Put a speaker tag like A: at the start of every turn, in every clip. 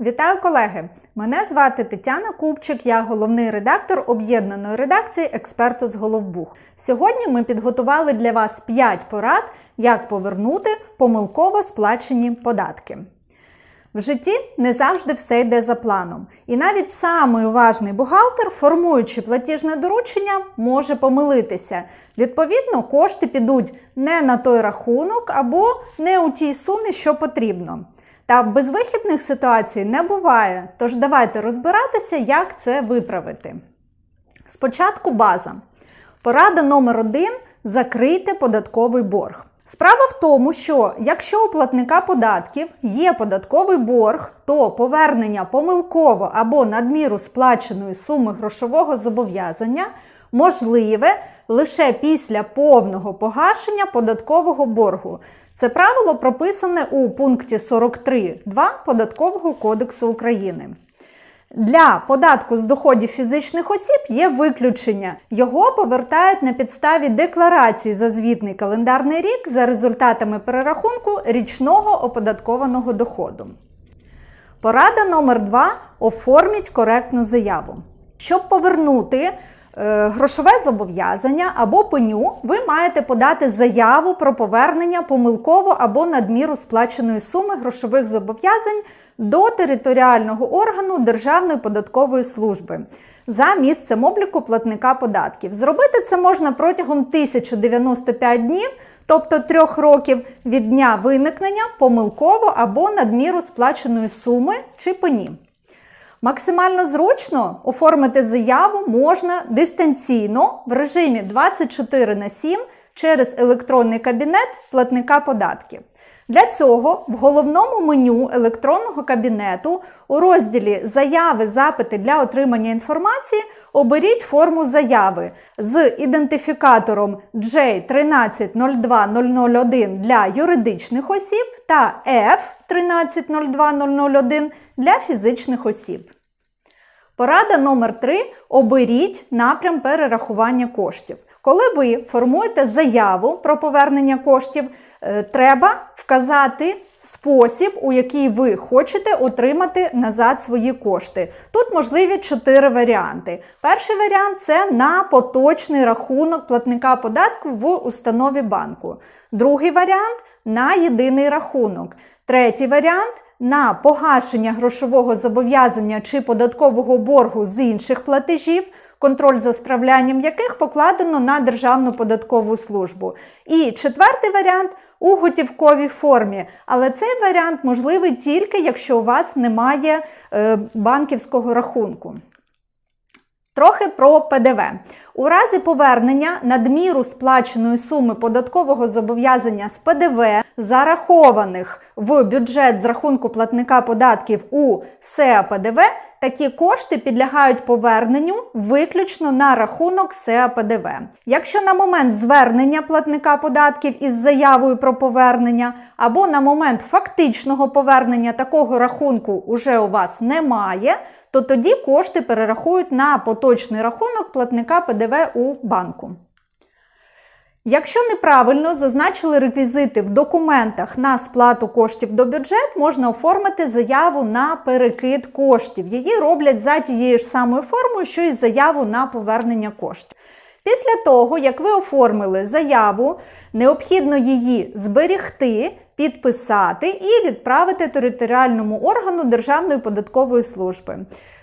A: Вітаю колеги! Мене звати Тетяна Купчик, я головний редактор об'єднаної редакції Експерту з Головбух. Сьогодні ми підготували для вас 5 порад, як повернути помилково сплачені податки. В житті не завжди все йде за планом, і навіть самий уважний бухгалтер, формуючи платіжне доручення, може помилитися. Відповідно, кошти підуть не на той рахунок або не у тій сумі, що потрібно. Та безвихідних ситуацій не буває, тож давайте розбиратися, як це виправити. Спочатку база. Порада номер один закрийте податковий борг. Справа в тому, що якщо у платника податків є податковий борг, то повернення помилково або надміру сплаченої суми грошового зобов'язання можливе лише після повного погашення податкового боргу. Це правило прописане у пункті 43.2 Податкового кодексу України. Для податку з доходів фізичних осіб є виключення. Його повертають на підставі декларації за звітний календарний рік за результатами перерахунку річного оподаткованого доходу. Порада номер 2 оформіть коректну заяву. Щоб повернути грошове зобов'язання або пеню, ви маєте подати заяву про повернення помилково або надміру сплаченої суми грошових зобов'язань до територіального органу Державної податкової служби за місцем обліку платника податків. Зробити це можна протягом 1095 днів, тобто трьох років від дня виникнення помилково або надміру сплаченої суми чи пені. Максимально зручно оформити заяву можна дистанційно в режимі 24 на 7 через електронний кабінет платника податків. Для цього в головному меню електронного кабінету у розділі Заяви, запити для отримання інформації оберіть форму заяви з ідентифікатором J1302001 для юридичних осіб та F1302001 для фізичних осіб. Порада номер 3 оберіть напрям перерахування коштів. Коли ви формуєте заяву про повернення коштів, е, треба вказати спосіб, у який ви хочете отримати назад свої кошти. Тут можливі чотири варіанти. Перший варіант це на поточний рахунок платника податку в установі банку. Другий варіант на єдиний рахунок. Третій варіант на погашення грошового зобов'язання чи податкового боргу з інших платежів контроль за справлянням яких покладено на Державну податкову службу. І четвертий варіант у готівковій формі. Але цей варіант можливий тільки, якщо у вас немає е, банківського рахунку. Трохи про ПДВ. У разі повернення надміру сплаченої суми податкового зобов'язання з ПДВ, зарахованих в бюджет з рахунку платника податків у СЕА ПДВ, такі кошти підлягають поверненню виключно на рахунок СЕА ПДВ. Якщо на момент звернення платника податків із заявою про повернення, або на момент фактичного повернення такого рахунку уже у вас немає, то тоді кошти перерахують на поточний рахунок платника ПДВ у банку. Якщо неправильно зазначили реквізити в документах на сплату коштів до бюджет, можна оформити заяву на перекид коштів. Її роблять за тією ж самою формою, що і заяву на повернення коштів. Після того, як ви оформили заяву, необхідно її зберігти, підписати і відправити територіальному органу Державної податкової служби.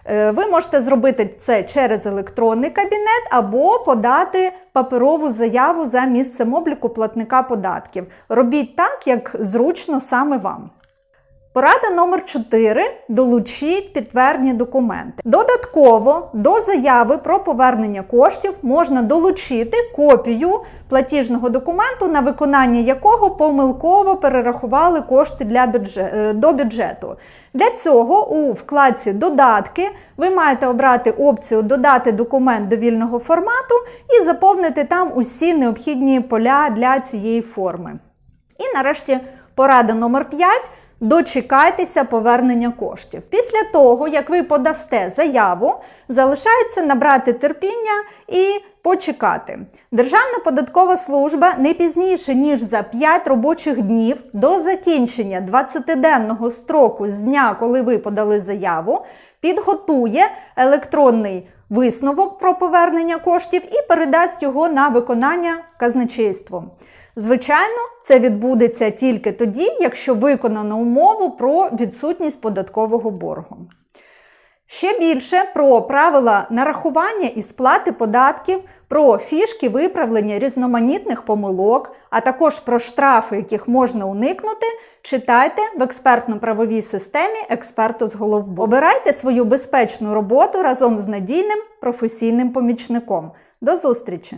A: Е, ви можете зробити це через електронний кабінет або подати паперову заяву за місцем обліку платника податків. Робіть так, як зручно саме вам. Порада номер 4 долучіть підтвердні документи. Додатково до заяви про повернення коштів можна долучити копію платіжного документу, на виконання якого помилково перерахували кошти для бюджет, е, до бюджету. Для цього у вкладці Додатки ви маєте обрати опцію Додати документ до вільного формату і заповнити там усі необхідні поля для цієї форми. І нарешті порада номер 5 Дочекайтеся повернення коштів. Після того, як ви подасте заяву, залишається набрати терпіння і почекати. Державна податкова служба не пізніше ніж за 5 робочих днів до закінчення 20-денного строку з дня, коли ви подали заяву, підготує електронний висновок про повернення коштів і передасть його на виконання казначейством. Звичайно, це відбудеться тільки тоді, якщо виконано умову про відсутність податкового боргу. Ще більше про правила нарахування і сплати податків, про фішки виправлення різноманітних помилок, а також про штрафи, яких можна уникнути, читайте в експертно-правовій системі експерту з головбу. Обирайте свою безпечну роботу разом з надійним професійним помічником. До зустрічі!